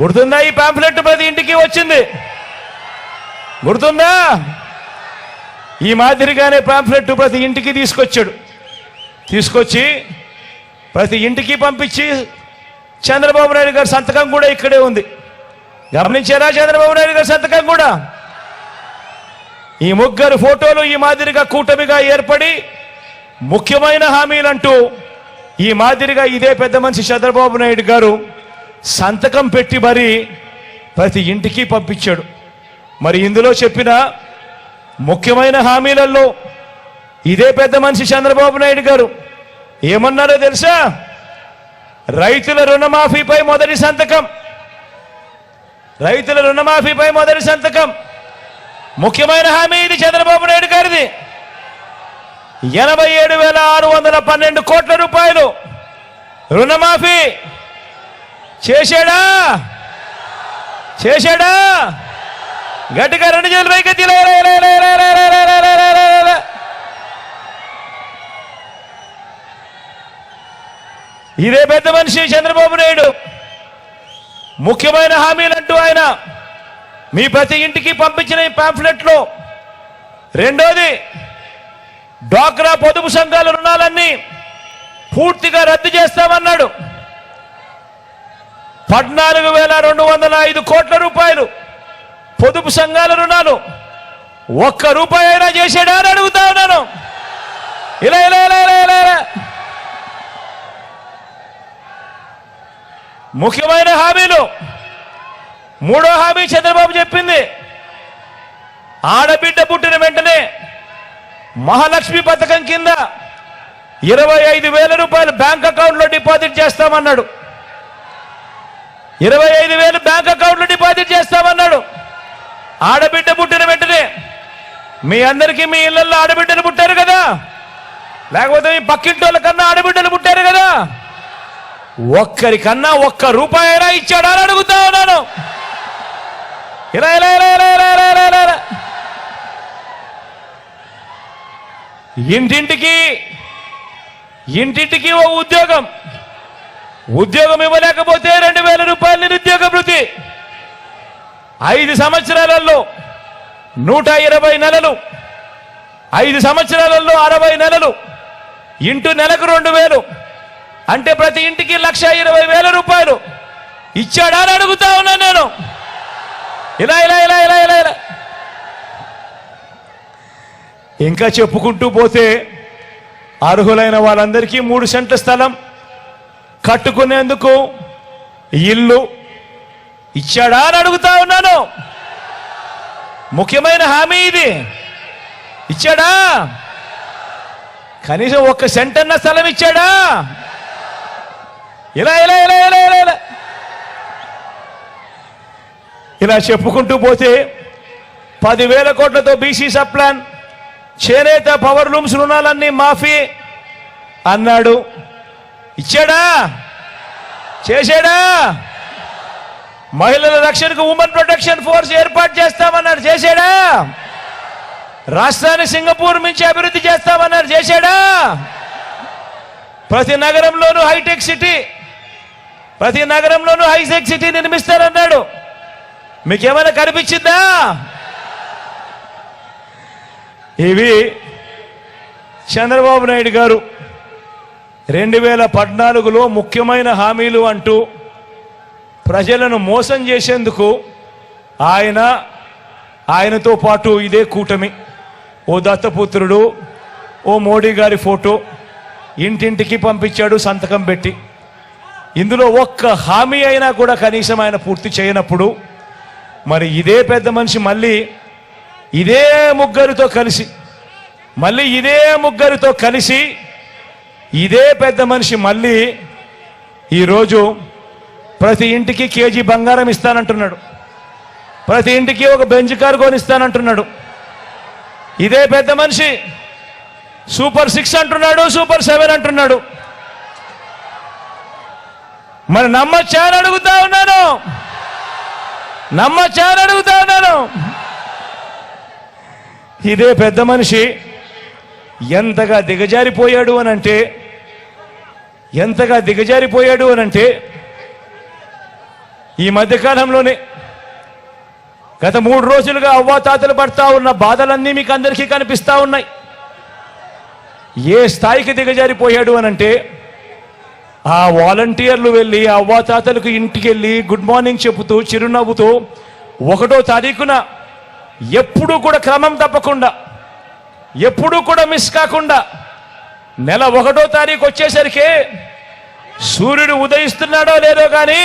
గుర్తుందా ఈ పాంఫ్లెట్ ప్రతి ఇంటికి వచ్చింది? గుర్తుందా? ఈ మాదిరిగానే పాంఫ్లెట్ ప్రతి ఇంటికి తీసుకొచ్చాడు. తీసుకొచ్చి ప్రతి ఇంటికి పంపించి చంద్రబాబు నాయుడు గారి సంతకం కూడా ఇక్కడే ఉంది. గమనించారా చంద్రబాబు నాయుడు గారి సంతకం కూడా? ఈ ముగ్గురు ఫోటోలు ఈ మాదిరిగా కూటమిగా ఏర్పడి ముఖ్యమైన హామీలంటూ ఈ మాదిరిగా ఇదే పెద్ద మనిషి చంద్రబాబు నాయుడు గారు సంతకం పెట్టి మరి ప్రతి ఇంటికి పంపించాడు. మరి ఇందులో చెప్పిన ముఖ్యమైన హామీలలో ఇదే పెద్ద మనిషి చంద్రబాబు నాయుడు గారు ఏమన్నారో తెలుసా? రైతుల రుణమాఫీపై మొదటి సంతకం. రైతుల రుణమాఫీపై మొదటి సంతకం. ముఖ్యమైన హామీ ఇది చంద్రబాబు నాయుడు గారిది. ఎనభై ఏడు వేల ఆరు వందల పన్నెండు కోట్ల రూపాయలు రుణమాఫీ. చేశాడా చేశాడా గట్టిగా రెండు చేతులు పైకెత్తి ఇదే పెద్ద మనిషి చంద్రబాబు నాయుడు ముఖ్యమైన హామీలంటూ ఆయన మీ ప్రతి ఇంటికి పంపించిన ఈ పాంఫ్లెట్లో రెండోది డ్వాక్రా పొదుపు సంఘాల రుణాలన్నీ పూర్తిగా రద్దు చేస్తామన్నాడు పద్నాలుగు వేల రెండు వందల ఐదు కోట్ల రూపాయలు పొదుపు సంఘాల రుణాలు ఒక్క రూపాయి అయినా చేసాడా అని అడుగుతా ఉన్నాను. ఇలా ఇలా ఇలా ఇలా ఇలా ఇలా. ముఖ్యమైన హామీలు. మూడో హామీ చంద్రబాబు చెప్పింది. ఆడబిడ్డ పుట్టిన వెంటనే మహాలక్ష్మి పథకం కింద ఇరవై ఐదు వేల రూపాయలు బ్యాంక్ అకౌంట్లో డిపాజిట్ చేస్తామన్నాడు. ఇరవై ఐదు వేలు బ్యాంక్ అకౌంట్లో డిపాజిట్ చేస్తామన్నాడు. ఆడబిడ్డ పుట్టిన వెంటనే. మీ అందరికీ మీ ఇళ్ళలో ఆడబిడ్డలు పుట్టారు కదా. లేకపోతే మీ పక్కింటోళ్ళ కన్నా ఆడబిడ్డలు పుట్టారు కదా. ఒక్కరికన్నా ఒక్క రూపాయి అయినా ఇచ్చాడా అని అడుగుతా ఉన్నాను. ఇలా ఇలా ఇలా ఇలా ఇలా ఇలా ఇలా ఇలా. ఇంటింటికి ఇంటింటికి ఓ ఉద్యోగం. ఉద్యోగం ఇవ్వలేకపోతే రెండు వేల రూపాయల నిరుద్యోగ భృతి ఐదు సంవత్సరాలలో నూట ఇరవై నెలలు. ఐదు సంవత్సరాలలో అరవై నెలలు. ఇంటూ నెలకు రెండు వేలు. అంటే ప్రతి ఇంటికి లక్ష ఇరవై వేల రూపాయలు. ఇచ్చాడా అని అడుగుతా ఉన్నాను నేను. ఇలా ఇలా ఇలా ఇలా ఇలా ఇలా. ఇంకా చెప్పుకుంటూ పోతే అర్హులైన వాళ్ళందరికీ మూడు సెంట్ల స్థలం. కట్టుకునేందుకు ఇల్లు ఇచ్చాడా అని అడుగుతా ఉన్నాను. ముఖ్యమైన హామీ ఇది. ఇచ్చాడా? కనీసం ఒక్క సెంట్ స్థలం ఇచ్చాడా? ఇలా ఇలా ఇలా ఇలా ఇలా ఇలా. ఇలా చెప్పుకుంటూ పోతే పదివేల కోట్లతో బీసీ సప్లాన్ చేనేత పవర్ లూమ్స్ రుణాలన్నీ మాఫీ అన్నాడు. ఇచ్చాడా? చేశాడా? మహిళల రక్షణకు ఉమెన్ ప్రొటెక్షన్ ఫోర్స్ ఏర్పాటు చేస్తామన్నారు చేశాడా? రాష్ట్రాన్ని సింగపూర్ నుంచి అభివృద్ధి చేస్తామన్నారు చేశాడా? ప్రతి నగరంలోనూ హైటెక్ సిటీ ప్రతి నగరంలోనూ హైటెక్ సిటీ నిర్మిస్తారన్నాడు మీకేమైనా కనిపించిందా? ఇవి చంద్రబాబు నాయుడు గారు రెండు వేల పద్నాలుగులో ముఖ్యమైన హామీలు అంటూ ప్రజలను మోసం చేసేందుకు ఆయన ఆయనతో పాటు ఇదే కూటమి. ఓ దత్తపుత్రుడు ఓ మోడీ గారి ఫోటో ఇంటింటికి పంపించాడు సంతకం పెట్టి. ఇందులో ఒక్క హామీ అయినా కూడా కనీసం ఆయన పూర్తి చేయనప్పుడు మరి ఇదే పెద్ద మనిషి మళ్ళీ ఇదే ముగ్గురితో కలిసి మళ్ళీ ఇదే ముగ్గురితో కలిసి ఇదే పెద్ద మనిషి మళ్ళీ ఈరోజు ప్రతి ఇంటికి కేజీ బంగారం ఇస్తానంటున్నాడు. ప్రతి ఇంటికి ఒక బెంచ్ కారు కొనిస్తానంటున్నాడు. ఇదే పెద్ద మనిషి సూపర్ సిక్స్ అంటున్నాడు సూపర్ సెవెన్ అంటున్నాడు. మరి నమ్మచ్చా అని అడుగుతా ఉన్నాను. నమ్మచ్చా అని అడుగుతా ఉన్నాను. ఇదే పెద్ద మనిషి ఎంతగా దిగజారిపోయాడు అని అంటే ఎంతగా దిగజారిపోయాడు అని అంటే ఈ మధ్యకాలంలోనే గత మూడు రోజులుగా అవ్వాతాతలు పడతా ఉన్న బాధలన్నీ మీకు అందరికీ కనిపిస్తా ఉన్నాయి. ఏ స్థాయికి దిగజారిపోయాడు అని అంటే ఆ వాలంటీర్లు వెళ్ళి అవ్వాతాతలకు ఇంటికి వెళ్ళి గుడ్ మార్నింగ్ చెబుతూ చిరునవ్వుతూ ఒకటో తారీఖున ఎప్పుడూ కూడా క్రమం తప్పకుండా ఎప్పుడూ కూడా మిస్ కాకుండా నెల ఒకటో తారీఖు వచ్చేసరికి సూర్యుడు ఉదయిస్తున్నాడో లేదో కానీ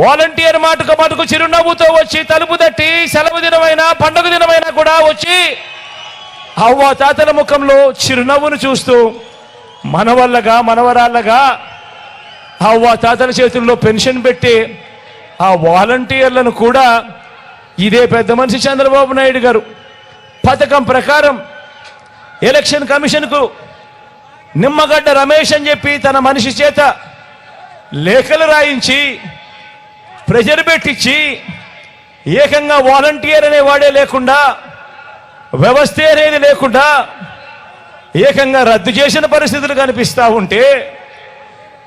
వాలంటీర్ మాటకు మాటకు చిరునవ్వుతో వచ్చి తలుపు తట్టి సెలవు దినమైనా పండుగ దినమైనా కూడా వచ్చి అవ్వ తాతల ముఖంలో చిరునవ్వును చూస్తూ మనవల్లగా మనవరాళ్ళగా అవ్వ తాతల చేతుల్లో పెన్షన్ పెట్టి ఆ వాలంటీర్లను కూడా ఇదే పెద్ద మనిషి చంద్రబాబు నాయుడు గారు. పథకం ప్రకారం ఎలక్షన్ కమిషన్కు నిమ్మగడ్డ రమేష్ అని చెప్పి తన మనిషి చేత లేఖలు రాయించి ప్రెజర్ పెట్టించి ఏకంగా వాలంటీర్ అనే వాడే లేకుండా వ్యవస్థ అనేది లేకుండా ఏకంగా రద్దు చేసిన పరిస్థితులు కనిపిస్తా ఉంటే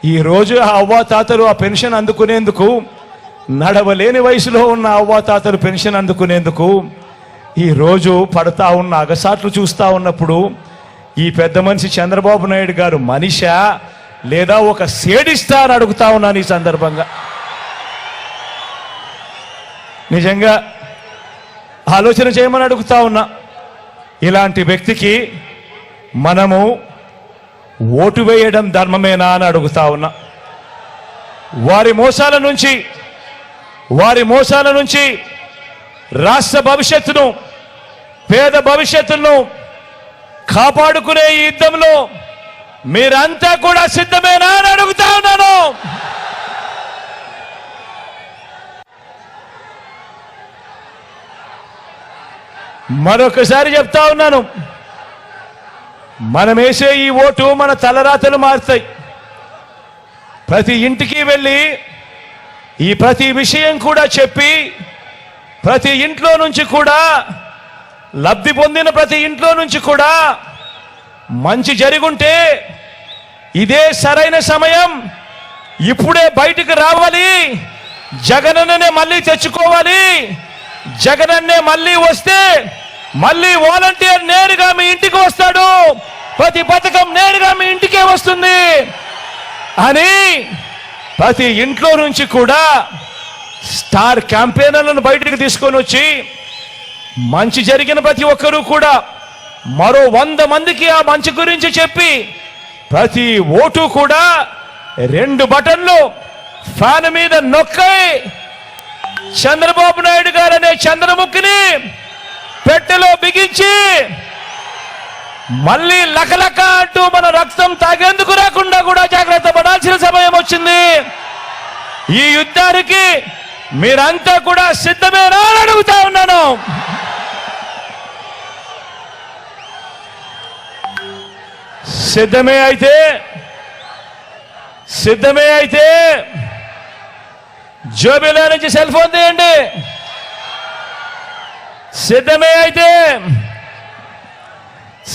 ఈరోజు ఆ అవ్వాతాతలు ఆ పెన్షన్ అందుకునేందుకు నడవలేని వయసులో ఉన్న అవ్వాతాతలు పెన్షన్ అందుకునేందుకు ఈరోజు పడతా ఉన్న అగసాట్లు చూస్తా ఉన్నప్పుడు ఈ పెద్ద మనిషి చంద్రబాబు నాయుడు గారు మనిషా లేదా ఒక సేడిస్తా అని అడుగుతా ఉన్నాను ఈ సందర్భంగా? నిజంగా ఆలోచన చేయమని అడుగుతా ఉన్నా. ఇలాంటి వ్యక్తికి మనము ఓటు వేయడం ధర్మమేనా అని అడుగుతా ఉన్నా. వారి మోసాల నుంచి వారి మోసాల నుంచి రాష్ట్ర భవిష్యత్తును పేద భవిష్యత్తును కాపాడుకునే ఈ యుద్ధంలో మీరంతా కూడా సిద్ధమేనా అని అడుగుతా ఉన్నాను. మరొకసారి చెప్తా ఉన్నాను. మనం వేసే ఈ ఓటు మన తలరాతలు మారుతాయి. ప్రతి ఇంటికి వెళ్ళి ఈ ప్రతి విషయం కూడా చెప్పి ప్రతి ఇంట్లో నుంచి కూడా లబ్ధి పొందిన ప్రతి ఇంట్లో నుంచి కూడా మంచి జరుగుంటే ఇదే సరైన సమయం. ఇప్పుడే బయటికి రావాలి. జగనన్నే మళ్ళీ తెచ్చుకోవాలి. జగనన్నే మళ్ళీ వస్తే మళ్ళీ వాలంటీర్ నేరుగా మీ ఇంటికి వస్తాడు. ప్రతి పథకం నేరుగా మీ ఇంటికే వస్తుంది. అని ప్రతి ఇంట్లో నుంచి కూడా స్టార్ క్యాంపెయినర్లను బయటికి తీసుకొని వచ్చి మంచి జరిగిన ప్రతి ఒక్కరూ కూడా మరో వంద మందికి ఆ మంచి గురించి చెప్పి ప్రతి ఓటు కూడా రెండు బటన్లు ఫ్యాన్ మీద నొక్కై చంద్రబాబు నాయుడు గారు అనే చంద్రముఖిని పెట్టెలో బిగించి మళ్ళీ లకలక అంటూ మన రక్తం తాగేందుకు రాకుండా కూడా జాగ్రత్త పడాల్సిన సమయం వచ్చింది. ఈ యుద్ధానికి మీరంతా కూడా సిద్ధమేనా అని అడుగుతా ఉన్నాను. సిద్ధమే అయితే సిద్ధమే అయితే జోబిలో నుంచి సెల్ ఫోన్ తీయండి. సిద్ధమే అయితే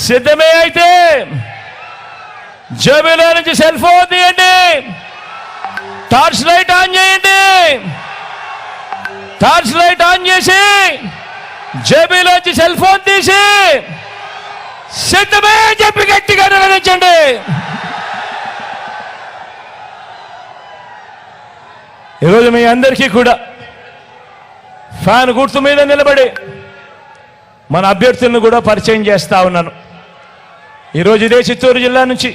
సిద్ధమే అయితే జోబిలో నుంచి సెల్ ఫోన్ తీయండి. టార్చ్ లైట్ ఆన్ చేయండి. టార్చ్ లైట్ ఆన్ చేసి జేబీలోంచి సెల్ ఫోన్ తీసి సిద్ధమే అని చెప్పి గట్టిగా నిర్వహించండి ఈరోజు మీ అందరికీ కూడా ఫ్యాన్ గుర్తు మీద నిలబడి మన అభ్యర్థులను కూడా పరిచయం చేస్తా ఉన్నాను. ఈరోజు ఇదే చిత్తూరు జిల్లా నుంచి